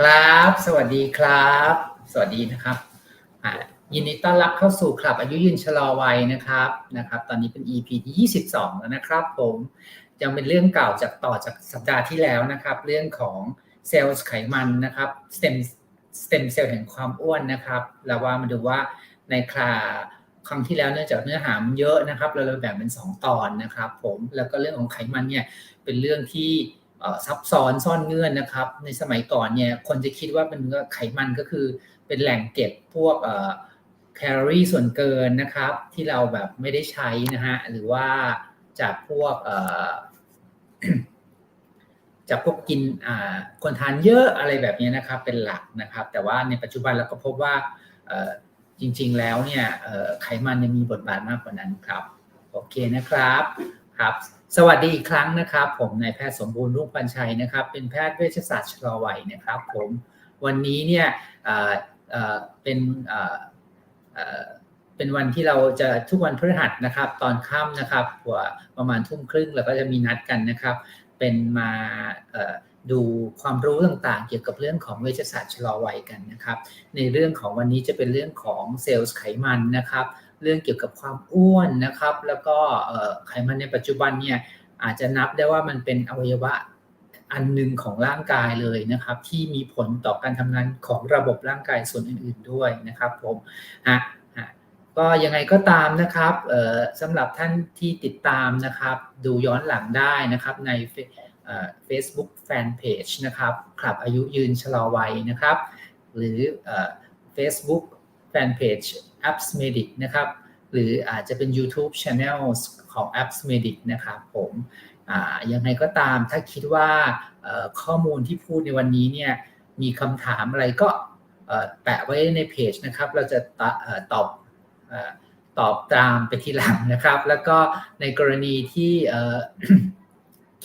ครับ สวัสดีครับ สวัสดีนะครับยินดีต้อนรับเข้าสู่คลับอายุยืนชะลอวัยนะครับนะครับ ตอนนี้เป็น EP ที่ 22 แล้วนะครับผมยังเป็นเรื่องเก่าจากต่อจากสัปดาห์ที่แล้วนะครับ เรื่องของเซลล์ไขมันนะครับสเต็มสเต็มเซลล์แห่งความอ้วนนะครับเราว่ามาดูว่าในคลาครั้งที่แล้วเนื่องจากเนื้อหามันเยอะนะครับ เราเลยแบ่งเป็น 2 ตอนนะครับ ผมแล้วก็เรื่องของไขมันเนี่ยเป็นเรื่องที่ ซับซ้อนซ่อนเงื่อนนะครับ ในสมัยก่อนเนี่ยคนจะคิดว่าเป็นไขมันก็คือเป็นแหล่งเก็บพวกแคลอรี่ส่วนเกินนะครับ ที่เราแบบไม่ได้ใช้นะฮะหรือว่าจากพวกจากพวกกินคนทานเยอะอะไรแบบนี้นะครับ เป็นหลักนะครับ แต่ว่าในปัจจุบันเราก็พบว่าจริง ๆ แล้วเนี่ยไขมันมีบทบาทมากกว่านั้นครับ โอเคนะครับ ครับสวัสดีอีกครั้งนะครับ ผมนายแพทย์สมบูรณ์รุ่งปัญชัยนะครับ เป็นแพทย์เวชศาสตร์ชะลอวัยนะครับ ผมวันนี้เนี่ยเป็นเป็นวันที่เราจะทุกวันพฤหัสนะครับ ตอนค่ำนะครับประมาณทุ่มครึ่งเราก็จะมีนัดกันนะครับ เป็นมาดูความรู้ต่างๆ เกี่ยวกับเรื่องของเวชศาสตร์ชะลอวัยกันนะครับ ในเรื่องของวันนี้จะเป็นเรื่องของเซลล์ไขมันนะครับ เรื่องเกี่ยวกับความอ้วนนะครับ แล้วก็ไขมันในปัจจุบันเนี่ยอาจจะนับได้ว่ามันเป็นอวัยวะอันหนึ่งของร่างกายเลยนะครับ ที่มีผลต่อการทำงานของระบบร่างกายส่วนอื่น ๆด้วยนะครับผมฮะก็ยังไงก็ตามนะครับสำหรับท่านที่ติดตามนะครับ ดูย้อนหลังได้นะครับใน Facebook Fanpage นะครับคลับอายุยืนชะลอวัยนะครับ หรือ Facebook Fanpage Apps Medic นะครับ หรืออาจจะเป็น YouTube Channel ของ Apps Medic นะครับผมยังไงก็ตามถ้าคิดว่าข้อมูลที่พูดในวันนี้เนี่ยมีคำถามอะไรก็แปะไว้ในเพจนะครับ เราจะตอบตอบตามไปทีหลังนะครับ แล้วก็ในกรณีที่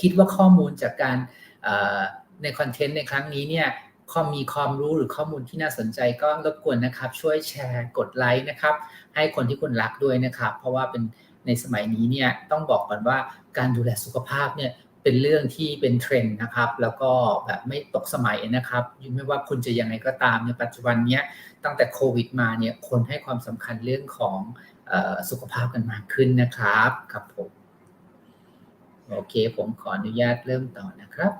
คิดว่าข้อมูลจากการในคอนเทนต์ในครั้งนี้เนี่ย ข้อมีความรู้หรือข้อมูลที่น่าสนใจก็รบกวนนะครับ ช่วยแชร์กดไลค์นะครับ ให้คนที่คุณรักด้วยนะครับ เพราะว่าเป็นในสมัยนี้เนี่ยต้องบอกก่อนว่าการดูแลสุขภาพเนี่ยเป็นเรื่องที่เป็นเทรนด์นะครับ แล้วก็แบบไม่ตกสมัยนะครับไม่ว่าคุณจะยังไงก็ตามในปัจจุบันเนี้ยตั้งแต่โควิดมาเนี่ยคนให้ความสำคัญเรื่องของสุขภาพกันมากขึ้นนะครับครับผมโอเค ผมขออนุญาตเริ่มต่อนะครับ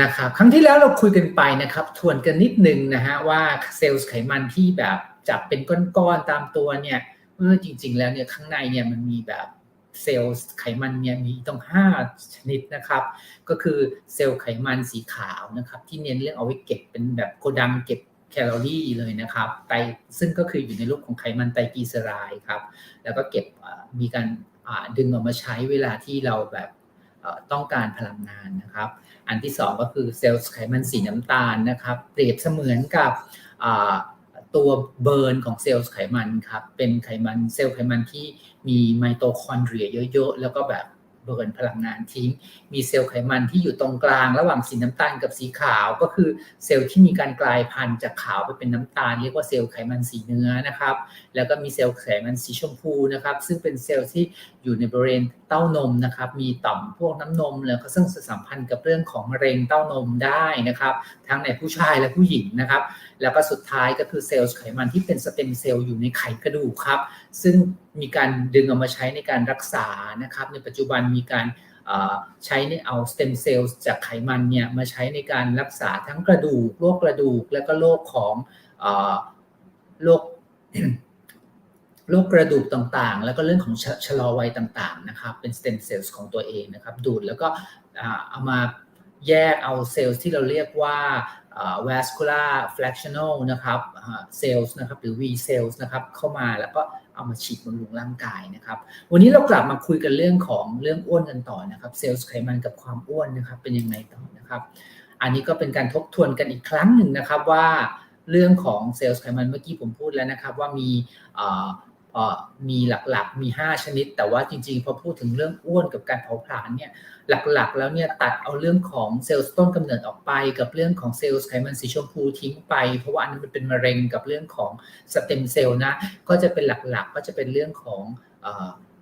นะครับครั้งที่แล้วเราคุยกันไปนะครับ ทวนกันนิดนึงนะฮะว่าเซลล์ไขมันที่แบบจับเป็นก้อนๆตามตัวเนี่ยเออจริง ๆ แล้วเนี่ยข้างในเนี่ยมันมีแบบเซลล์ไขมันเนี่ยมีต้อง 5 ชนิดนะครับ ก็คือเซลล์ไขมันสีขาวนะครับ ที่เน้นเรื่องเอาไว้เก็บเป็นแบบโกดังเก็บแคลอรี่เลยนะครับไตซึ่งก็คืออยู่ในรูปของไขมันไตรกลีเซอไรด์ครับ แล้วก็เก็บมีการดึงออกมาใช้เวลาที่เราแบบต้องการพลังงานนะครับ อันที่ 2 ก็คือเซลล์ไขมันสีน้ำตาลนะครับ เปรียบเสมือนกับตัวเบิร์นของเซลล์ไขมันครับ เป็นไขมันเซลล์ไขมันที่มีไมโตคอนเดรียเยอะๆ แล้วก็แบบเบิร์นพลังงานทิ้ง มีเซลล์ไขมันที่อยู่ตรงกลาง ระหว่างสีน้ำตาลกับสีขาว ก็คือเซลล์ที่มีการกลายพันธุ์จากขาวไปเป็นน้ำตาล เรียกว่าเซลล์ไขมันสีเนื้อนะครับ แล้วก็มีเซลล์ไขมันสีชมพูนะครับ ซึ่งเป็นเซลล์ที่อยู่ในบริเวณเต้านมนะครับ มีต่อมพวกน้ำนมแล้วก็ซึ่งสัมพันธ์กับเรื่องของมะเร็งเต้านมได้นะครับ ทั้งในผู้ชายและผู้หญิงนะครับ แล้วก็สุดท้ายก็คือเซลล์ไขมันที่เป็นสเต็มเซลล์อยู่ในไขกระดูกครับ ซึ่งมีการดึงเอามาใช้ในการรักษานะครับ ในปัจจุบันมีการใช้ในเอาสเต็มเซลล์จากไขมันเนี่ยมาใช้ในการรักษาทั้งกระดูกโรคกระดูก และก็โรคของโรค โรคกระดูกต่างๆ แล้วก็เรื่องของชะลอวัยต่างๆนะครับเป็นสเต็มเซลล์ของตัวเองนะครับดูดแล้วก็เอามาแยกเอาเซลล์ที่เราเรียกว่า vascular fractional นะครับเซลล์นะครับหรือ V cells นะครับเข้ามาแล้วก็เอามาฉีดบำรุงร่างกายนะครับ วันนี้เรากลับมาคุยกันเรื่องของเรื่องอ้วนกันต่อนะครับเซลล์ไขมันกับความอ้วนนะครับเป็นยังไงต่อนะครับ อันนี้ก็เป็นการทบทวนกันอีกครั้งหนึ่งนะครับว่าเรื่องของเซลล์ไขมันเมื่อกี้ผมพูดแล้วนะครับว่ามี มีหลักๆ มี 5 ชนิด แต่ว่าจริงๆ พอพูดถึงเรื่องอ้วนกับการเผาผลาญเนี่ยหลักๆ แล้วเนี่ยตัดเอาเรื่องของเซลล์ต้นกำเนิดออกไป กับเรื่องของเซลล์ไขมันสีชมพูทิ้งไป เพราะว่าอันนั้นมันเป็นมะเร็งกับเรื่องของสเต็มเซลล์นะก็จะเป็นหลักๆ ก็จะเป็นเรื่องของ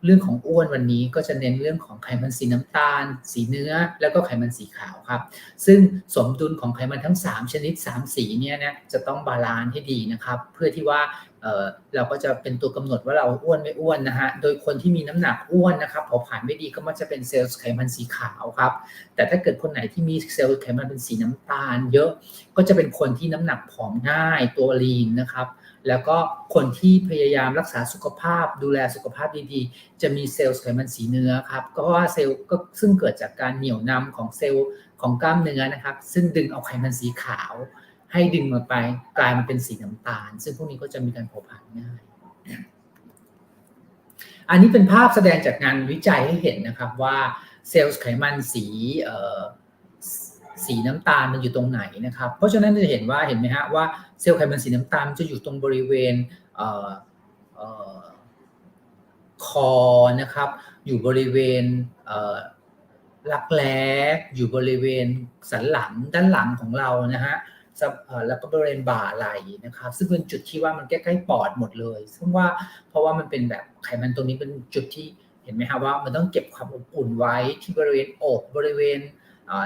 เรื่องของอ้วนวันนี้ก็จะเน้นเรื่องของไขมันสีน้ำตาล สีเนื้อ แล้วก็ไขมันสีขาวครับ ซึ่งสมดุลของไขมันทั้ง 3 ชนิด 3 สีเนี่ยนะจะต้องบาลานซ์ให้ดีนะครับ เพื่อที่ว่าเเราก็จะเป็นตัวกำหนดว่าเราอ้วนไม่อ้วนนะฮะ โดยคนที่มีน้ำหนักอ้วนนะครับเผาผลาญไม่ดีก็มักจะเป็นเซลล์ไขมันสีขาวครับ แต่ถ้าเกิดคนไหนที่มีเซลล์ไขมันเป็นสีน้ำตาล เยอะก็จะเป็นคนที่น้ำหนักผอมง่ายตัวลีนนะครับ แล้วก็คนที่พยายามรักษาสุขภาพ ดูแลสุขภาพดีๆ จะมีเซลล์ไขมันสีเนื้อครับก็เพราะว่าเซลล์ก็ซึ่งเกิดจากการเหนี่ยวนำของเซลล์ของกล้ามเนื้อนะครับ ซึ่งดึงเอาไขมันสีขาว ให้ดึงมาไปกลายมาเป็นสีน้ำตาล ซึ่งพวกนี้ก็จะมีการเผาผลาญง่ายอันนี้เป็นภาพแสดงจากงานวิจัยให้เห็นนะครับว่าเซลล์ไขมันสีสีน้ำตาลมันอยู่ตรงไหนนะครับ เพราะฉะนั้นจะเห็นว่าเห็นไหมฮะว่า เซลล์ไขมันสีน้ำตาลจะอยู่ตรงบริเวณคอนะครับ อยู่บริเวณรักแร้อยู่บริเวณสันหลังด้านหลังของเรานะฮะแล้วก็บริเวณบ่าไหล่นะครับ ซึ่งเป็นจุดที่ว่ามันใกล้ๆปอดหมดเลย ซึ่งว่าเพราะว่ามันเป็นแบบไขมันตรงนี้เป็นจุดที่เห็นไหมครว่ามันต้องเก็บความอบอุ่นไว้ที่บริเวณอกบริเวณ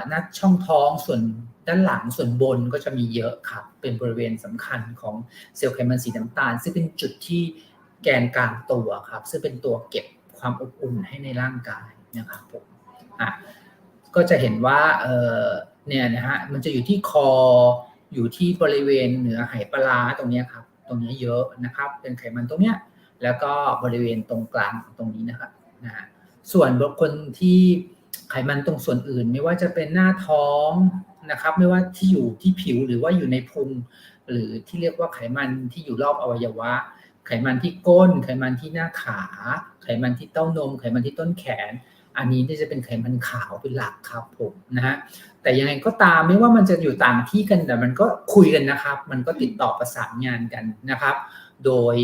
หน้าช่องท้องส่วน ด้านหลังส่วนบนก็จะมีเยอะครับ เป็นบริเวณสำคัญของเซลล์ไขมันสีน้ำตาล ซึ่งเป็นจุดที่แกนกลางตัวครับ ซึ่งเป็นตัวเก็บความอบอุ่นให้ในร่างกายนะครับผมอะก็จะเห็นว่าเออเนี่ยนะฮะมันจะอยู่ที่คออยู่ที่บริเวณเหนือไหปลาตรงนี้ครับ ตรงนี้เยอะนะครับ เป็นไขมันตรงเนี้ยแล้วก็บริเวณตรงกลางตรงนี้นะครับนะฮะส่วนคนที่ ไขมันตรงส่วนอื่น ไม่ว่าจะเป็นหน้าท้องนะครับ ไม่ว่าที่อยู่ที่ผิวหรือว่าอยู่ในพุง หรือที่เรียกว่าไขมันที่อยู่รอบอวัยวะ ไขมันที่ก้น ไขมันที่หน้าขา ไขมันที่เต้านม ไขมันที่ต้นแขน อันนี้จะเป็นไขมันขาวเป็นหลักครับผมนะฮะแต่ยังไงก็ตามไม่ว่ามันจะอยู่ต่างที่กันแต่มันก็คุยกันนะครับ มันก็ติดต่อประสานงานกันนะครับ โดย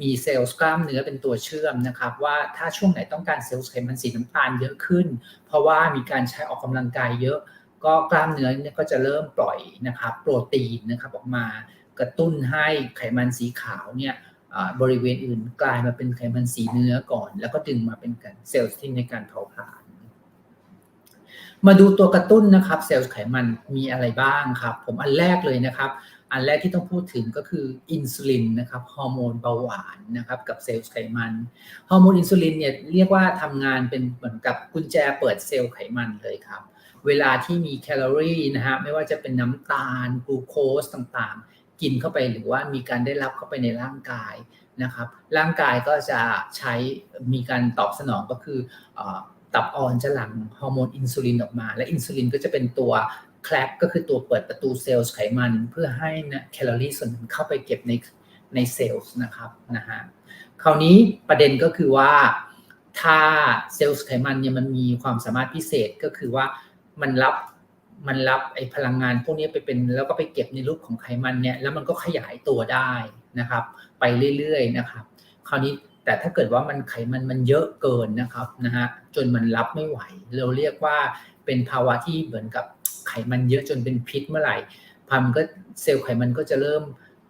มีเซลล์กล้ามเนื้อเป็นตัวเชื่อมนะครับว่าถ้าช่วงไหนต้องการเซลล์ไขมันสีน้ำตาลเยอะขึ้น เพราะว่ามีการใช้ออกกำลังกายเยอะ ก็กล้ามเนื้อเนี่ยก็จะเริ่มปล่อยนะครับโปรตีนนะครับออกมากระตุ้นให้ไขมันสีขาวเนี่ยบริเวณอื่นกลายมาเป็นไขมันสีเนื้อก่อน แล้วก็ดึงมาเป็นการเซลล์ที่ในการเผาผลาญมาดูตัวกระตุ้นนะครับเซลล์ไขมันมีอะไรบ้างครับ ผมอันแรกเลยนะครับ อันแรกที่ต้องพูดถึงก็คืออินซูลินนะครับฮอร์โมนเบาหวานนะครับกับเซลล์ไขมันฮอร์โมนอินซูลินเนี่ยเรียกว่าทำงานเป็นเหมือนกับกุญแจเปิดเซลล์ไขมันเลยครับเวลาที่มีแคลอรี่นะฮะไม่ว่าจะเป็นน้ำตาลกลูโคสต่างๆ กินเข้าไปหรือว่ามีการได้รับเข้าไปในร่างกายนะครับ ร่างกายก็จะใช้มีการตอบสนองก็คือตับอ่อนจะหลั่งฮอร์โมนอินซูลินออกมา และอินซูลินก็จะเป็นตัว แคลปก็คือตัวเปิดประตูเซลล์ไขมันเพื่อให้นะแคลอรี่ส่วนนั้นเข้าไปเก็บในในเซลล์นะครับนะฮะคราวนี้ประเด็นก็คือว่าถ้าเซลล์ไขมันเนี่ยมันมีความสามารถพิเศษก็คือว่ามันรับมันรับไอพลังงานพวกนี้ไปเป็นแล้วก็ไปเก็บในรูปของไขมันเนี่ยแล้วมันก็ขยายตัวได้นะครับ ไปเรื่อยๆนะครับ คราวนี้แต่ถ้าเกิดว่ามันไขมันมันเยอะเกินนะครับนะฮะจนมันรับไม่ไหว เราเรียกว่า เป็นภาวะที่เหมือนกับไขมันเยอะจนเป็นพิษเมื่อไหร่พัมก็เซลล์ไขมันก็จะเริ่ม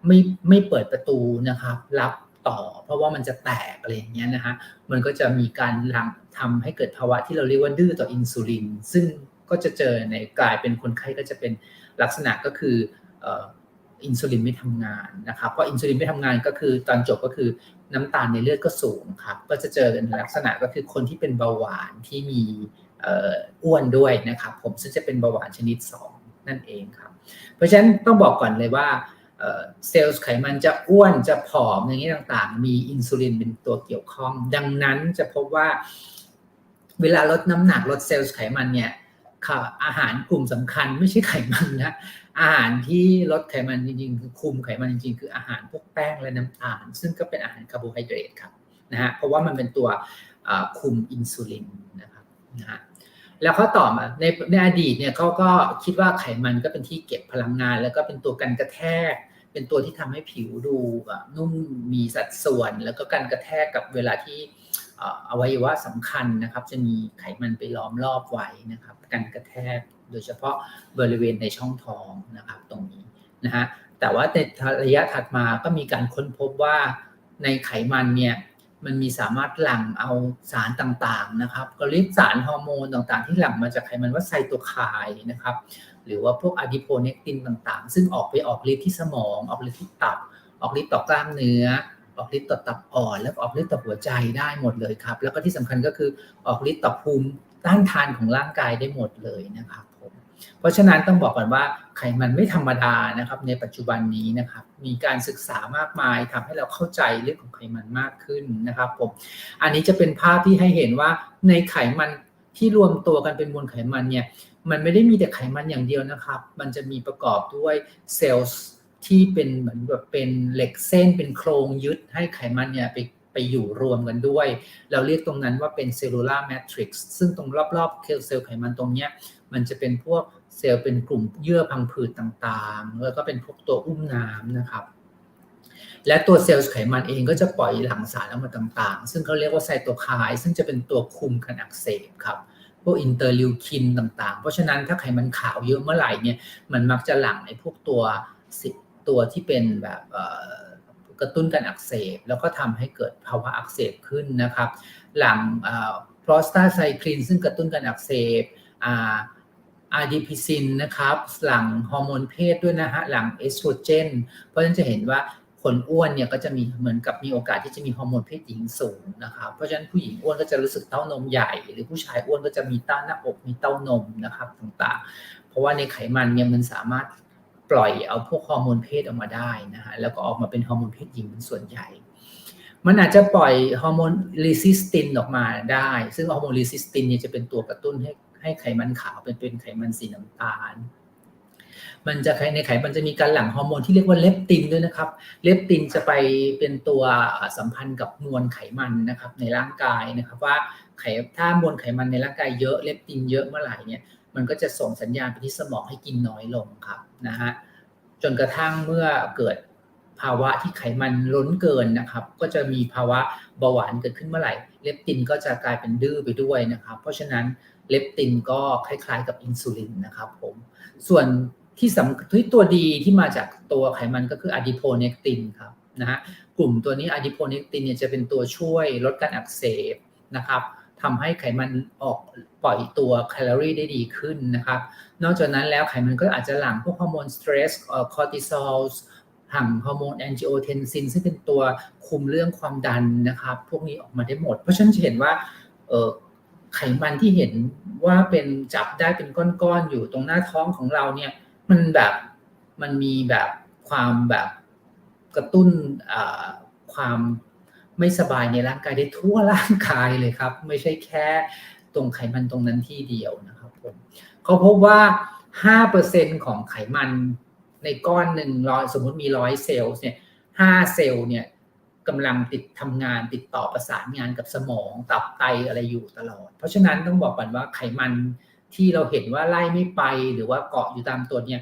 ไม่ไม่เปิดประตูนะครับ รับต่อ เพราะว่ามันจะแตกอะไรอย่างเงี้ยนะฮะมันก็จะมีการทำให้เกิดภาวะที่เราเรียกว่าดื้อต่ออินซูลิน ซึ่งก็จะเจอในกลายเป็นคนไข้ก็จะเป็นลักษณะก็คืออินซูลินไม่ทำงานนะครับเพราะอินซูลินไม่ทำงานก็คือตอนจบก็คือน้ำตาลในเลือดก็สูงครับก็จะเจอในลักษณะก็คือคนที่เป็นเบาหวานที่มี อ้วนด้วยนะครับผมซึ่งจะเป็นเบาหวานชนิด 2 นั่นเองครับ เพราะฉะนั้นต้องบอกก่อนเลยว่าเซลล์ไขมันจะอ้วนจะผอมอย่างนี้ต่างๆ มีอินซูลินเป็นตัวเกี่ยวข้อง ดังนั้นจะพบว่าเวลาลดน้ำหนักลดเซลล์ไขมันเนี่ยอาหารกลุ่มสำคัญไม่ใช่ไขมันนะอาหารที่ลดไขมันจริงๆคือคุมไขมันจริงๆ คืออาหารพวกแป้งและน้ำตาล ซึ่งก็เป็นอาหารคาร์โบไฮเดรตครับนะฮะเพราะว่ามันเป็นตัวคุมอินซูลินนะครับนะฮะ แล้วเขาต่อมาในในอดีตเนี่ยเขาก็คิดว่าไขมันก็เป็นที่เก็บพลังงาน แล้วก็เป็นตัวกันกระแทก เป็นตัวที่ทำให้ผิวดูนุ่มมีสัดส่วน แล้วก็กันกระแทกกับเวลาที่อวัยวะสำคัญนะครับ จะมีไขมันไปล้อมรอบไว้นะครับกันกระแทกโดยเฉพาะบริเวณในช่องท้องนะครับตรงนี้นะฮะแต่ว่าในระยะถัดมาก็มีการค้นพบว่าในไขมันเนี่ย มันมีสามารถหลั่งเอาสารต่างๆนะครับก็เรียกสารฮอร์โมนต่างๆ ที่หลั่งมาจากไขมันว่าไซโตไคน์นะครับ หรือว่าพวกอะดิโพเนกตินต่างๆ ซึ่งออกไปออกฤทธิ์ที่สมอง ออกฤทธิ์ที่ตับ ออกฤทธิ์ต่อกล้ามเนื้อ ออกฤทธิ์ต่อตับอ่อน แล้วออกฤทธิ์ต่อหัวใจได้หมดเลยครับ แล้วก็ที่สำคัญก็คือออกฤทธิ์ต่อภูมิต้านทานของร่างกายได้หมดเลยนะครับ เพราะฉะนั้นต้องบอกก่อนว่าไขมันไม่ธรรมดานะครับ ในปัจจุบันนี้นะครับ มีการศึกษามากมายทำให้เราเข้าใจเรื่องของไขมันมากขึ้นนะครับผมอันนี้จะเป็นภาพที่ให้เห็นว่าในไขมันที่รวมตัวกันเป็นมวลไขมันเนี่ยมันไม่ได้มีแต่ไขมันอย่างเดียวนะครับ มันจะมีประกอบด้วยเซลล์ที่เป็นเหมือนแบบเป็นเหล็กเส้นเป็นโครงยึดให้ไขมันเนี่ยไป ไปอยู่รวมกันด้วย เราเรียกตรงนั้นว่าเป็นเซลลูลาร์แมทริกซ์ซึ่งตรงรอบๆเซลล์ไขมันตรงเนี้ยมันจะเป็นพวกเซลล์เป็นกลุ่มเยื่อพังผืดต่างๆ แล้วก็เป็นพวกตัวอุ้มน้ำนะครับและตัวเซลล์ไขมันเองก็จะปล่อยหลั่งสารออกมาต่างๆ ซึ่งเขาเรียกว่าไซโตไคน์ซึ่งจะเป็นตัวคุมการอักเสบครับ พวกอินเตอร์ลิวคินต่างๆ เพราะฉะนั้นถ้าไขมันขาวเยอะเมื่อไหร่เนี่ย มันมักจะหลั่งในพวกตัวสิตัวที่เป็นแบบ กระตุ้นการอักเสบ แล้วก็ทำให้เกิดภาวะอักเสบขึ้นนะครับ หลังโปรสตาไซคลินซึ่งกระตุ้นการอักเสบอาร์ดิพิซินนะครับ หลังฮอร์โมนเพศด้วยนะฮะ หลังเอสโตรเจน เพราะฉะนั้นจะเห็นว่าคนอ้วนเนี่ยก็จะมีเหมือนกับมีโอกาสที่จะมีฮอร์โมนเพศหญิงสูงนะครับ เพราะฉะนั้นผู้หญิงอ้วนก็จะรู้สึกเต้านมใหญ่ หรือผู้ชายอ้วนก็จะมีต้าหน้าอกมีเต้านมนะครับต่างๆ เพราะว่าในไขมันเนี่ยมันสามารถ ปล่อยเอาพวกฮอร์โมนเพศออกมาได้นะฮะแล้วก็ออกมาเป็นฮอร์โมนเพศหญิงเป็นส่วนใหญ่ มันอาจจะปล่อยฮอร์โมนลีซิสตินออกมาได้ ซึ่งฮอร์โมนลีซิสตินเนี่ยจะเป็นตัวกระตุ้นให้ให้ไขมันขาวเป็นเป็นไขมันสีน้ำตาล มันจะในไขมันจะมีการหลั่งฮอร์โมนที่เรียกว่าเลปตินด้วยนะครับ เลปตินจะไปเป็นตัวสัมพันธ์กับมวลไขมันนะครับในร่างกายนะครับว่าไขถ้ามวลไขมันในร่างกายเยอะเลปตินเยอะเมื่อไหร่เนี่ย มันก็จะส่งสัญญาณไปที่สมองให้กินน้อยลงครับนะฮะจนกระทั่งเมื่อเกิดภาวะที่ไขมันล้นเกินนะครับ ก็จะมีภาวะเบาหวานเกิดขึ้นเมื่อไหร่เลปตินก็จะกลายเป็นดื้อไปด้วยนะครับ เพราะฉะนั้นเลปตินก็คล้ายๆกับอินซูลินนะครับผมส่วนที่สำที่ตัวดีที่มาจากตัวไขมันก็คืออะดิโพเนกตินครับนะฮะกลุ่มตัวนี้อะดิโพเนกตินเนี่ยจะเป็นตัวช่วยลดการอักเสบนะครับ ทำให้ไขมันออกปล่อยตัวแคลอรี่ได้ดีขึ้นนะครับ นอกจากนั้นแล้วไขมันก็อาจจะหลั่งพวกฮอร์โมนสเตรสคอร์ติซอลหั่งฮอร์โมนแอนจิโอเทนซินซึ่งเป็นตัวคุมเรื่องความดันนะครับ พวกนี้ออกมาได้หมด เพราะฉะนั้นจะเห็นว่าไขมันที่เห็นว่าเป็นจับได้เป็นก้อนๆอยู่ตรงหน้าท้องของเราเนี่ย มันแบบมันมีแบบความแบบกระตุ้นความ ไม่สบายในร่างกายได้ทั่วร่างกายเลยครับ ไม่ใช่แค่ตรงไขมันตรงนั้นที่เดียวนะครับผมเขาพบว่า 5%ของไขมันในก้อนหนึ่งร้อยสมมติมีร้อยเซลล์เนี่ยห้าเซลล์เนี่ยกำลังติดทำงานติดต่อประสานงานกับสมองตับไตอะไรอยู่ตลอด เพราะฉะนั้นต้องบอกก่อนว่าไขมันที่เราเห็นว่าไล่ไม่ไปหรือว่าเกาะอยู่ตามตัวเนี่ย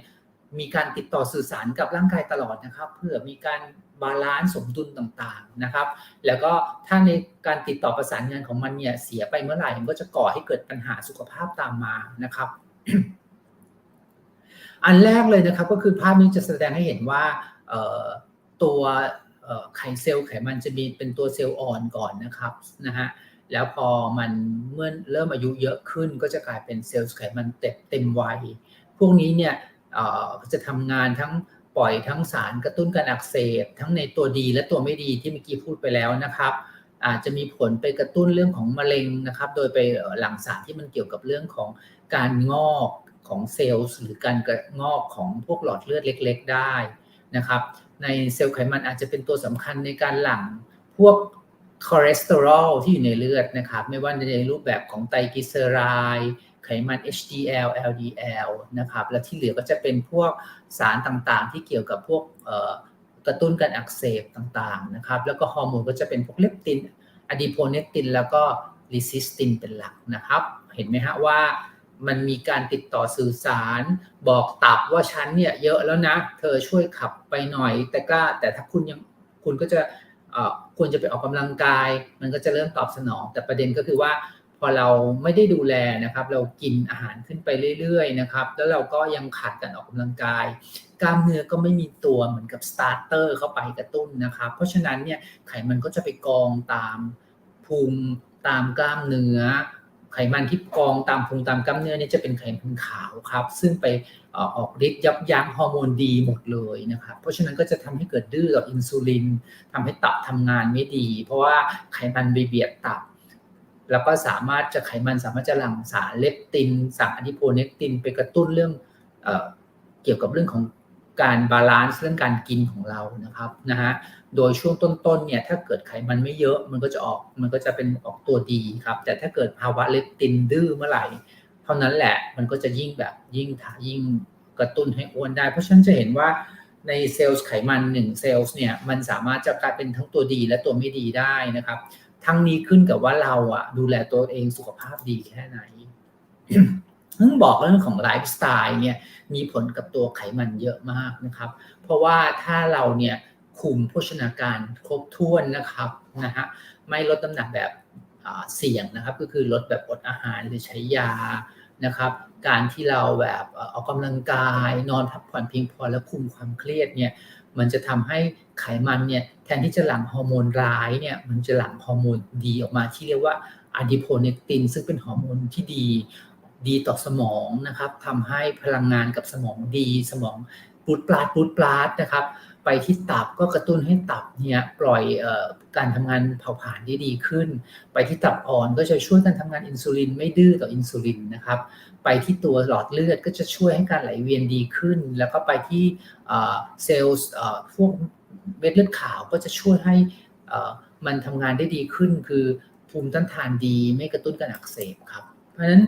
มีการติดต่อสื่อสารกับร่างกายตลอดนะครับ เพื่อมีการบาลานซ์สมดุลต่างๆนะครับ แล้วก็ถ้าในการติดต่อประสานงานของมันเนี่ยเสียไปเมื่อไหร่มันก็จะก่อให้เกิดปัญหาสุขภาพตามมานะครับ อันแรกเลยนะครับก็คือภาพนี้จะแสดงให้เห็นว่าตัวไขเซลล์ไขมันจะมีเป็นตัวเซลล์อ่อนก่อนนะครับนะฮะแล้วพอมันเมื่อเริ่มอายุเยอะขึ้นก็จะกลายเป็นเซลล์ไขมันเต็มเต็มวัยพวกนี้เนี่ย จะทำงานทั้งปล่อยทั้งสารกระตุ้นการอักเสบ ทั้งในตัวดีและตัวไม่ดีที่เมื่อกี้พูดไปแล้วนะครับ อาจจะมีผลไปกระตุ้นเรื่องของมะเร็งนะครับ โดยไปหลั่งสารที่มันเกี่ยวกับเรื่องของการงอกของเซลล์หรือการงอกของพวกหลอดเลือดเล็ก ๆ ได้นะครับ ในเซลล์ไขมันอาจจะเป็นตัวสำคัญในการหลั่งพวกคอเลสเตอรอลที่อยู่ในเลือดนะครับ ไม่ว่าในรูปแบบของไตรกลีเซอไรด์ มัน HDL LDL นะครับ และที่เหลือก็จะเป็นพวกสารต่างๆ ที่เกี่ยวกับพวกกระตุ้นการอักเสบต่างๆนะครับ แล้วก็ฮอร์โมนก็จะเป็นพวกเลปตินอะดีโพเนกติน แล้วก็ลิซิสตินเป็นหลักนะครับ เห็นไหมฮะว่ามันมีการติดต่อสื่อสารบอกตับว่าฉันเนี่ยเยอะแล้วนะ เธอช่วยขับไปหน่อย แต่ก็แต่ถ้าคุณยังคุณก็จะควรจะไปออกกำลังกาย มันก็จะเริ่มตอบสนอง แต่ประเด็นก็คือว่า พอเราไม่ได้ดูแลนะครับ เรากินอาหารขึ้นไปเรื่อยๆนะครับ แล้วเราก็ยังขาดการออกกำลังกาย กล้ามเนื้อก็ไม่มีตัวเหมือนกับสตาร์เตอร์เข้าไปกระตุ้นนะครับ เพราะฉะนั้นเนี่ยไขมันก็จะไปกองตามพุงตามกล้ามเนื้อ ไขมันที่กองตามพุงตามกล้ามเนื้อเนี่ยจะเป็นไขมันขาวครับ ซึ่งไปออกฤทธิ์ยับยั้งฮอร์โมนดีหมดเลยนะครับ เพราะฉะนั้นก็จะทำให้เกิดดื้อต่ออินซูลินทำให้ตับทำงานไม่ดี เพราะว่าไขมันไปเบียดตับ แล้วก็สามารถจะไขมันสามารถจะหลั่งสารเลปติน สารอะดิโพเนกติน ไปกระตุ้นเรื่องเอเกี่ยวกับเรื่องของการบาลานซ์เรื่องการกินของเรานะครับนะฮะโดยช่วงต้นๆเนี่ยถ้าเกิดไขมันไม่เยอะมันก็จะออกมันก็จะเป็นออกตัวดีครับ แต่ถ้าเกิดภาวะเลปตินดื้อเมื่อไหร่ เท่านั้นแหละมันก็จะยิ่งแบบยิ่งถายิ่งกระตุ้นให้อ้วนได้ เพราะฉะนั้นจะเห็นว่าในเซลล์ไขมัน1เซลล์เนี่ยมันสามารถจะกลายเป็นทั้งตัวดีและตัวไม่ดีได้นะครับ ทั้งนี้ขึ้นกับว่าเราอะดูแลตัวเองสุขภาพดีแค่ไหนเพิ่งบอกเรื่องของไลฟ์สไตล์เนี่ยมีผลกับตัวไขมันเยอะมากนะครับ เพราะว่าถ้าเราเนี่ยคุมโภชนาการครบถ้วนนะครับนะฮะไม่ลดน้ำหนักแบบเสี่ยงนะครับ ก็คือลดแบบอดอาหารหรือใช้ยานะครับ การที่เราแบบออกกำลังกายนอนพักผ่อนเพียงพอและคุมความเครียดเนี่ยมันจะทำให้ ไขมันเนี่ยแทนที่จะหลั่งฮอร์โมนร้ายเนี่ยมันจะหลั่งฮอร์โมนดีออกมาที่เรียกว่าอะดิโพเนกตินซึ่งเป็นฮอร์โมนที่ดีดีต่อสมองนะครับทำให้พลังงานกับสมองดีสมองปูดปลาดปูดปลาดนะครับ ไปที่ตับก็กระตุ้นให้ตับเนี่ยปล่อยออการทำงานเผาผลาญได้ดีขึ้น ไปที่ตับอ่อนก็จะช่วยการทำงานอินซูลินไม่ดื้อต่ออินซูลินนะครับ ไปที่ตัวหลอดเลือดก็จะช่วยให้การไหลเวียนดีขึ้น แล้วก็ไปที่เซลล์พวก เม็ดเลือดขาวก็จะช่วยให้มันทำงานได้ดีขึ้น คือภูมิต้านทานดี ไม่กระตุ้นการอักเสบครับ เพราะฉะนั้น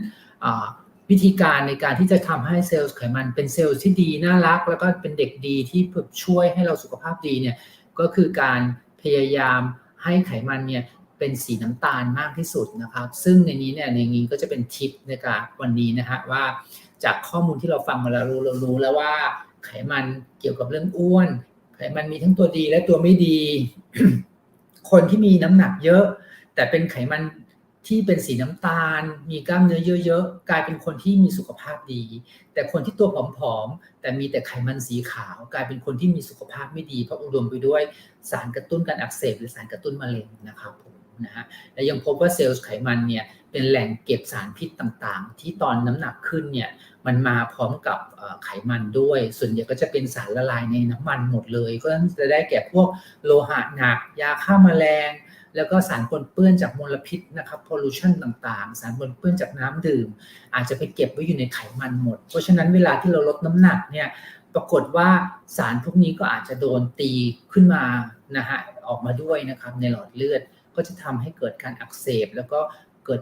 วิธีการในการที่จะทำให้เซลล์ไขมันเป็นเซลล์ที่ดีน่ารัก แล้วก็เป็นเด็กดีที่ช่วยให้เราสุขภาพดีเนี่ยก็คือการพยายามให้ไขมันเนี่ยเป็นสีน้ำตาลมากที่สุดนะครับ ซึ่งในนี้เนี่ยในนี้ก็จะเป็นทิปในการวันนี้นะฮะว่าจากข้อมูลที่เราฟังมาแล้วเรารู้แล้วว่าไขมันเกี่ยวกับเรื่องอ้วน ไขมันมีทั้งตัวดีและตัวไม่ดี คนที่มีน้ำหนักเยอะ แต่เป็นไขมันที่เป็นสีน้ำตาล มีกล้ามเนื้อเยอะๆ กลายเป็นคนที่มีสุขภาพดี แต่คนที่ตัวผอมๆ แต่มีแต่ไขมันสีขาว กลายเป็นคนที่มีสุขภาพไม่ดี เพราะอุดมไปด้วยสารกระตุ้นการอักเสบหรือสารกระตุ้นมะเร็งนะครับผมนะฮะและยังพบว่าเซลล์ไขมันเนี่ยเป็นแหล่งเก็บสารพิษต่างๆ ที่ตอนน้ำหนักขึ้นเนี่ย มันมาพร้อมกับไขมันด้วย ส่วนใหญ่ก็จะเป็นสารละลายในน้ำมันหมดเลย ก็จะได้แก่พวกโลหะหนัก ยาฆ่ามาแมลง แล้วก็สารปนเปื้อนจากมลพิษนะครับพอลูชันต่างๆ สารปนเปื้อนจากน้ำดื่ม อาจจะไปเก็บไว้อยู่ในไขมันหมด เพราะฉะนั้นเวลาที่เราลดน้ำหนักเนี่ยปรากฏว่าสารพวกนี้ก็อาจจะโดนตีขึ้นมานะฮะออกมาด้วยนะครับในหลอดเลือด ก็จะทำให้เกิดการอักเสบ แล้วก็เกิด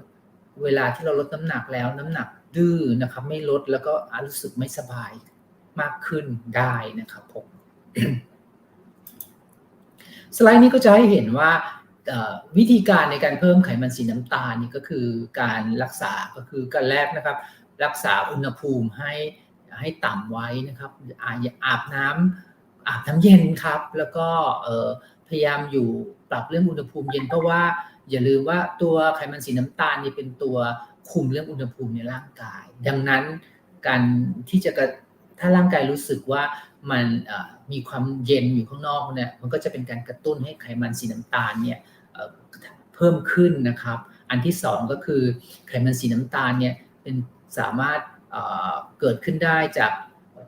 เวลาที่เราลดน้ำหนักแล้วน้ำหนัก ดื้อนะครับ ไม่ลดแล้วก็รู้สึกไม่สบายมากขึ้นได้นะครับผมสไลด์นี้ก็จะให้เห็นว่าวิธีการในการเพิ่มไขมันสีน้ำตาลนี่ก็คือการรักษาก็คือการแรกนะครับ รักษาอุณหภูมิให้ให้ต่ำไว้นะครับอาบน้ำอาบน้ำเย็นครับ แล้วก็พยายามอยู่ปรับเรื่องอุณหภูมิเย็นเพราะว่าอย่าลืมว่าตัวไขมันสีน้ำตาลนี่เป็นตัว คุมเรื่องอุณหภูมิในร่างกาย ดังนั้นการที่จะถ้าร่างกายรู้สึกว่ามันมีความเย็นอยู่ข้างนอกเนี่ยมันก็จะเป็นการกระตุ้นให้ไขมันสีน้ำตาลเนี่ยเพิ่มขึ้นนะครับ อันที่สองก็คือไขมันสีน้ำตาลเนี่ยเป็นสามารถเกิดขึ้นได้จาก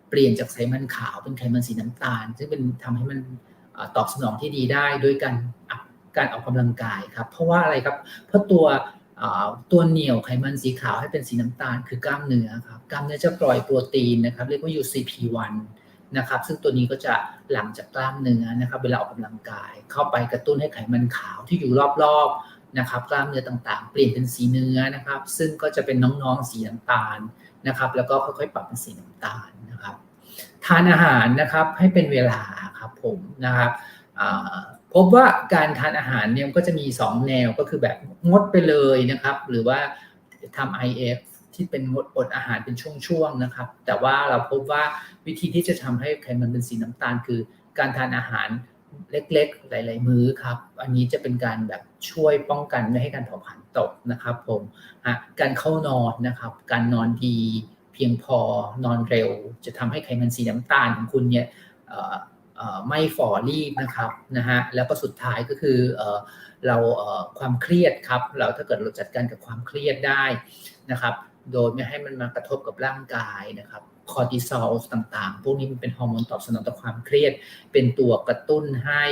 เปลี่ยนจากไขมันขาวเป็นไขมันสีน้ำตาล ซึ่งเป็นทำให้มันตอบสนองที่ดีได้ด้วยการการออกกำลังกายครับ เพราะว่าอะไรครับ เพราะตัว ตัวเหนียวไขมันสีขาวให้เป็นสีน้ำตาลคือกล้ามเนื้อครับกล้ามเนื้อจะปล่อยโปรตีนนะครับ เรียกว่า UCP1 นะครับ ซึ่งตัวนี้ก็จะหลังจากกล้ามเนื้อนะครับ เวลาออกกำลังกาย เข้าไปกระตุ้นให้ไขมันขาวที่อยู่รอบๆนะครับ กล้ามเนื้อต่างๆ เปลี่ยนเป็นสีเนื้อนะครับ ซึ่งก็จะเป็นน้องๆสีน้ำตาลนะครับ แล้วก็ค่อยๆปรับเป็นสีน้ำตาลนะครับ ทานอาหารนะครับให้เป็นเวลาครับผมนะครับ พบว่าการทานอาหารเนี่ยก็จะมี 2 แนวก็คือแบบงดไปเลยนะครับ หรือว่าทำ IF ที่เป็นงดอดอาหารเป็นช่วงๆนะครับ แต่ว่าเราพบว่าวิธีที่จะทำให้ไขมันเป็นสีน้ำตาล คือการทานอาหารเล็กๆ หลาย ๆ มื้อครับ อันนี้จะเป็นการแบบช่วยป้องกันไม่ให้การเผาผลาญตกนะครับผมการเข้านอนนะครับ การนอนดีเพียงพอนอนเร็ว จะทำให้ไขมันสีน้ำตาลของคุณเนี่ย ไม่ฝ่อรีบนะครับนะฮะแล้วก็สุดท้ายก็คือเราความเครียดครับเราถ้าเกิดเราจัดการกับความเครียดได้นะครับโดยไม่ให้มันมากระทบกับร่างกายนะครับคอร์ติซอลต่างๆ พวกนี้มันเป็นฮอร์โมนตอบสนองต่อความเครียด เป็นตัวกระตุ้นให้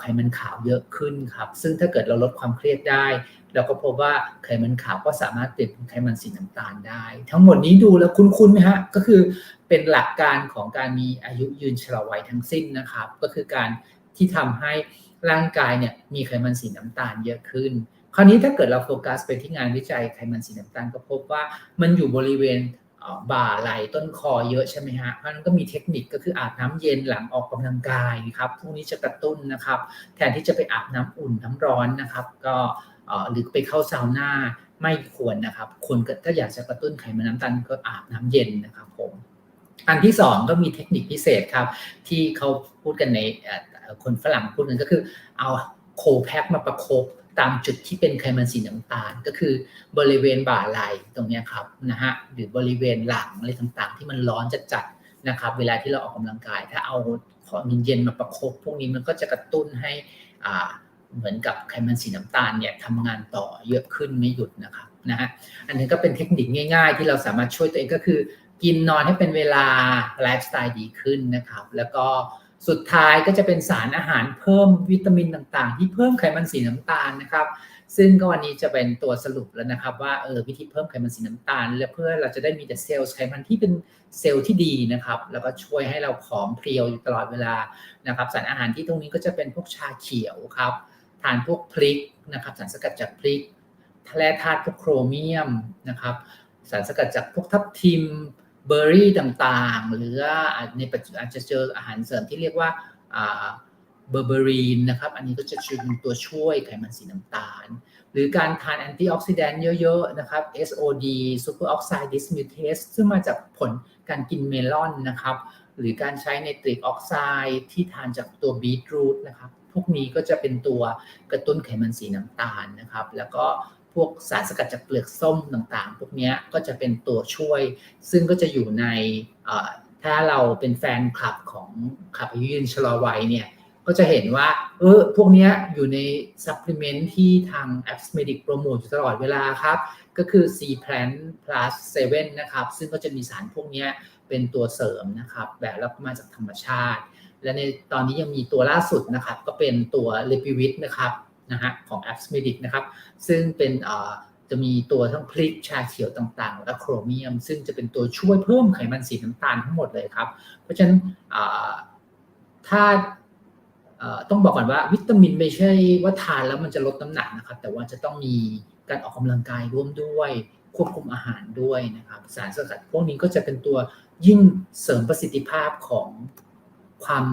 ไขมันขาวเยอะขึ้นครับ ซึ่งถ้าเกิดเราลดความเครียดได้ เราก็พบว่าไขมันขาวก็สามารถเปลี่ยนเป็นไขมันสีน้ำตาลได้ ทั้งหมดนี้ดูแล้วคุ้นๆไหมฮะก็คือเป็นหลักการของการมีอายุยืนชราวัยทั้งสิ้นนะครับ ก็คือการที่ทำให้ร่างกายเนี่ยมีไขมันสีน้ำตาลเยอะขึ้น คราวนี้ถ้าเกิดเราโฟกัสไปที่งานวิจัยไขมันสีน้ำตาลก็พบว่ามันอยู่บริเวณ บ่าไหลต้นคอเยอะใช่ไหมฮะเพราะนั้นก็มีเทคนิคก็คืออาบน้ำเย็นหลังออกกำลังกายครับพวกนี้จะกระตุ้นนะครับ แทนที่จะไปอาบน้ำอุ่นน้ำร้อนนะครับ ก็หรือไปเข้าซาวน่าไม่ควรนะครับคนถ้าอยากจะกระตุ้นไขมันน้ำตาลก็อาบน้ำเย็นนะครับผมอันที่สองก็มีเทคนิคพิเศษครับ ที่เขาพูดกันในคนฝรั่งพูดกันก็คือเอาโคแพ็กมาประคบ ตามจุดที่เป็นไขมันสีน้ำตาล ก็คือบริเวณบ่าไหล่ตรงนี้ครับนะฮะหรือบริเวณหลังอะไรต่างๆ ที่มันร้อนจัดๆนะครับ เวลาที่เราออกกำลังกาย ถ้าเอาของเย็นๆมาประคบพวกนี้มันก็จะกระตุ้นให้อ่าเหมือนกับไขมันสีน้ำตาลเนี่ยทำงานต่อเยอะขึ้นไม่หยุดนะครับนะฮะอันนี้ก็เป็นเทคนิคง่ายๆ ที่เราสามารถช่วยตัวเองก็คือ กินนอนให้เป็นเวลาไลฟ์สไตล์ดีขึ้นนะครับ แล้วก็ สุดท้ายก็จะเป็นสารอาหารเพิ่มวิตามินต่างๆ ที่เพิ่มไขมันสีน้ำตาลนะครับ ซึ่งก็วันนี้จะเป็นตัวสรุปแล้วนะครับ ว่าเออวิธีเพิ่มไขมันสีน้ำตาล และเพื่อเราจะได้มีแต่เซลล์ไขมันที่เป็นเซลล์ที่ดีนะครับ แล้วก็ช่วยให้เราผอมเพรียวอยู่ตลอดเวลานะครับ สารอาหารที่ตรงนี้ก็จะเป็นพวกชาเขียวครับทานพวกพริกนะครับ สารสกัดจากพริกแร่ธาตุพวกโครเมียมนะครับ สารสกัดจากพวกทับทิม เบอร์รี่ต่างๆ หรือในปัจจุบันอาจจะเจออาหารเสริมที่เรียกว่าเบอร์เบอรีนนะครับ อันนี้ก็จะช่วยตัวช่วยไขมันสีน้ำตาล หรือการทานแอนตี้ออกซิแดนต์เยอะๆ นะครับ SOD Super Oxide Dismutase ซึ่งมาจากผลการกินเมลอนนะครับ หรือการใช้ในตริกออกไซด์ที่ทานจากตัวบีทรูทนะครับ พวกนี้ก็จะเป็นตัวกระตุ้นไขมันสีน้ำตาลนะครับ แล้วก็ พวกสารสกัดจากเปลือกส้มต่างๆ พวกนี้ก็จะเป็นตัวช่วย ซึ่งก็จะอยู่ในถ้าเราเป็นแฟนคลับของขับอายุยืนชะลอวัยเนี่ยก็จะเห็นว่าเออพวกนี้อยู่ในซัพพลีเมนต์ที่ทาง a p p s m e d i c โปรโมทอยู่ตลอดเวลาครับ ก็คือ C Plan Plus 7 นะครับ ซึ่งก็จะมีสารพวกนี้เป็นตัวเสริมนะครับ แบบรับมาจากธรรมชาติ และในตอนนี้ยังมีตัวล่าสุดนะครับ ก็เป็นตัวเลปิวิตนะครับ นะฮะของ a p p s m e d i c นะครับ ซึ่งเป็นจะมีตัวทั้งพริกชาเขียวต่างๆ และโครเมียม ซึ่งจะเป็นตัวช่วยเพิ่มไขมันสีน้ำตาลทั้งหมดเลยครับ เพราะฉะนั้นถ้าต้องบอกก่อนว่าวิตามินไม่ใช่ว่าทานแล้วมันจะลดน้ำหนักนะครับ แต่ว่าจะต้องมีการออกกำลังกายร่วมด้วยควบคุมอาหารด้วยนะครับ สารสกัดพวกนี้ก็จะเป็นตัวยิ่งเสริมประสิทธิภาพของความ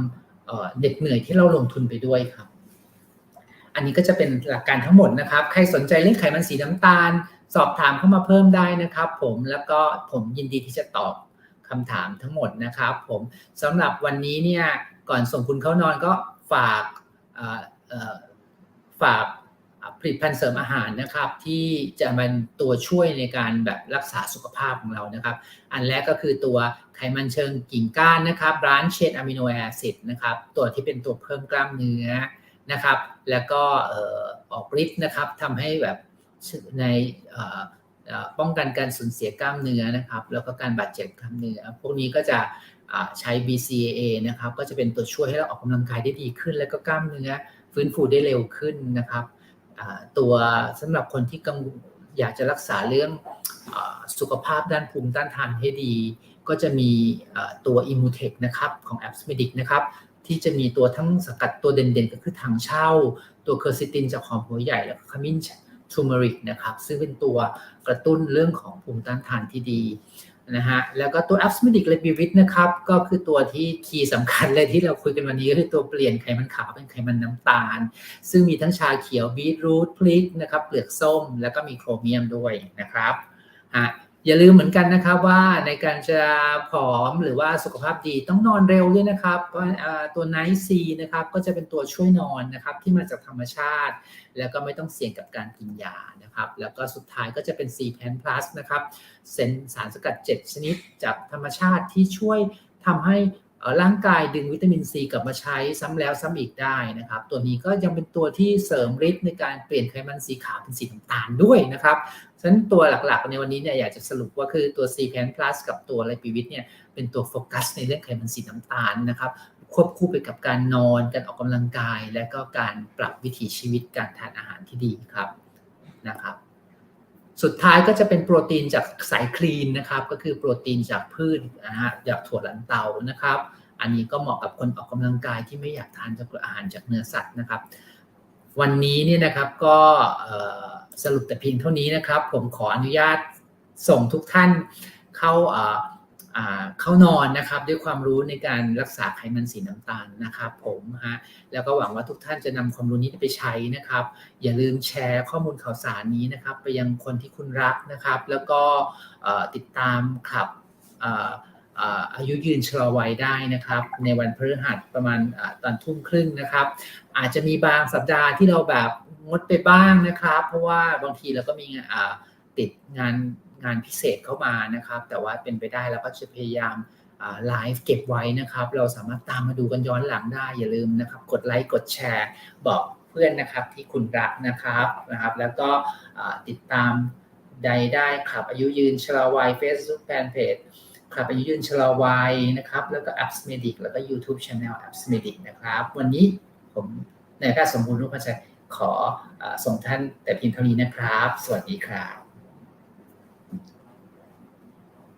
เหน็ดเหนื่อยที่เราลงทุนไปด้วยครับ อันนี้ก็จะเป็นหลักการทั้งหมดนะครับ ใครสนใจเรื่องไขมันสีน้ำตาล สอบถามเข้ามาเพิ่มได้นะครับ ผมแล้วก็ผมยินดีที่จะตอบคำถามทั้งหมดนะครับ ผมสำหรับวันนี้เนี่ยก่อนส่งคุณเข้านอนก็ฝากฝากผลิตภัณฑ์เสริมอาหารนะครับ ที่จะเป็นตัวช่วยในการแบบรักษาสุขภาพของเรานะครับ อันแรกก็คือตัวไขมันเชิงกิ่งก้านนะครับร้านเชดอะมิโนแอซิดนะครับ ตัวที่เป็นตัวเพิ่มกล้ามเนื้อ นะครับ แล้วก็ออกฤทธิ์นะครับทำให้แบบในป้องกันการสูญเสียกล้ามเนื้อนะครับ แล้วก็การบาดเจ็บกล้ามเนื้อ พวกนี้ก็จะใช้ BCAA นะครับ ก็จะเป็นตัวช่วยให้เราออกกำลังกายได้ดีขึ้น แล้วก็กล้ามเนื้อฟื้นฟูได้เร็วขึ้นนะครับตัวสำหรับคนที่กังอยากจะรักษาเรื่องสุขภาพด้านภูมิต้านทานให้ดี ก็จะมีตัวอิมูเทคนะครับของ a p s m e d i c นะครับ ที่จะมีตัวทั้งสกัดตัวเด่นๆ ก็คือถังเช่า ตัวเคอร์ซิตินจากหอมหัวใหญ่แล้วก็ขมิ้นทูเมริกนะครับซึ่งเป็นตัวกระตุ้นเรื่องของภูมิต้านทานที่ดีนะฮะแล้วก็ตัวแอัพสมิดิกเลบิวิตนะครับก็คือตัวที่คีย์สำคัญเลยที่เราคุยกันวันนี้ก็คือตัวเปลี่ยนไขมันขาวเป็นไขมันน้ำตาล ซึ่งมีทั้งชาเขียวบีทรูทพลิกนะครับเปลือกส้มแล้วก็มีโครเมียมด้วยนะครับฮะ อย่าลืมเหมือนกันนะครับว่าในการจะผอมหรือว่าสุขภาพดีต้องนอนเร็วด้วยนะครับเพราะอ่าตัวไนท์ซีนะครับก็จะเป็นตัวช่วยนอนนะครับที่มาจากธรรมชาติ แล้วก็ไม่ต้องเสี่ยงกับการกินยานะครับ แล้วก็สุดท้ายก็จะเป็น C p a n Plus นะครับเซนสารสกัด 7 ชนิดจากธรรมชาติที่ช่วยทำให้ ร่างกายดึงวิตามินซีกลับมาใช้ซ้ำแล้วซ้ำอีกได้นะครับ ตัวนี้ก็ยังเป็นตัวที่เสริมฤทธิ์ในการเปลี่ยนไขมันสีขาวเป็นสีน้ำตาลด้วยนะครับฉะนั้นตัวหลักๆ ในวันนี้เนี่ยอยากจะสรุปว่าคือตัว C p a n Plus กับตัวไลปิวิตเนี่ยเป็นตัวโฟกัสในเรื่องไขมันสีน้ำตาลนะครับควบคู่ไปกับการนอนการออกกำลังกาย และก็การปรับวิถีชีวิตการทานอาหารที่ดีครับนะครับ สุดท้ายก็จะเป็นโปรตีนจากสายคลีนนะครับ ก็คือโปรตีนจากพืชนะฮะจากถั่วลันเตานะครับ อันนี้ก็เหมาะกับคนออกกำลังกายที่ไม่อยากทานจากอาหารจากเนื้อสัตว์นะครับ วันนี้เนี่ยนะครับก็สรุปแต่เพียงเท่านี้นะครับ ผมขออนุญาตส่งทุกท่านเข้า เข้านอนนะครับด้วยความรู้ในการรักษาไขมันสีน้ำตาลนะครับ ผมฮะแล้วก็หวังว่าทุกท่านจะนำความรู้นี้ไปใช้นะครับ อย่าลืมแชร์ข้อมูลข่าวสารนี้นะครับ ไปยังคนที่คุณรักนะครับ แล้วก็ติดตามขับอายุยืนชะลอวัยได้นะครับ ในวันพฤหัสประมาณอตอนทุ่มครึ่งนะครับ อาจจะมีบางสัปดาห์ที่เราแบบงดไปบ้างนะครับ เพราะว่าบางทีเราก็มีงานติดงาน งานพิเศษเข้ามานะครับ แต่ว่าเป็นไปได้เราก็จะพยายามไลฟ์เก็บไว้นะครับ เราสามารถตามมาดูกันย้อนหลังได้อย่าลืมนะครับ กดไลค์กดแชร์บอกเพื่อนนะครับที่คุณรักนะครับนะครับ แล้วก็ติดตามใดได้ครับอายุยืนชะลอวัย Facebook Fanpage ครับอายุยืนชะลอวัยนะครับ แล้วก็ Apps Medic แล้วก็ YouTube Channel Apps Medic นะครับ วันนี้ผมนายแพทย์สมบูรณ์รูปชัยขออส่งท่านแต่เพียงเท่านี้นะครับ สวัสดีครับ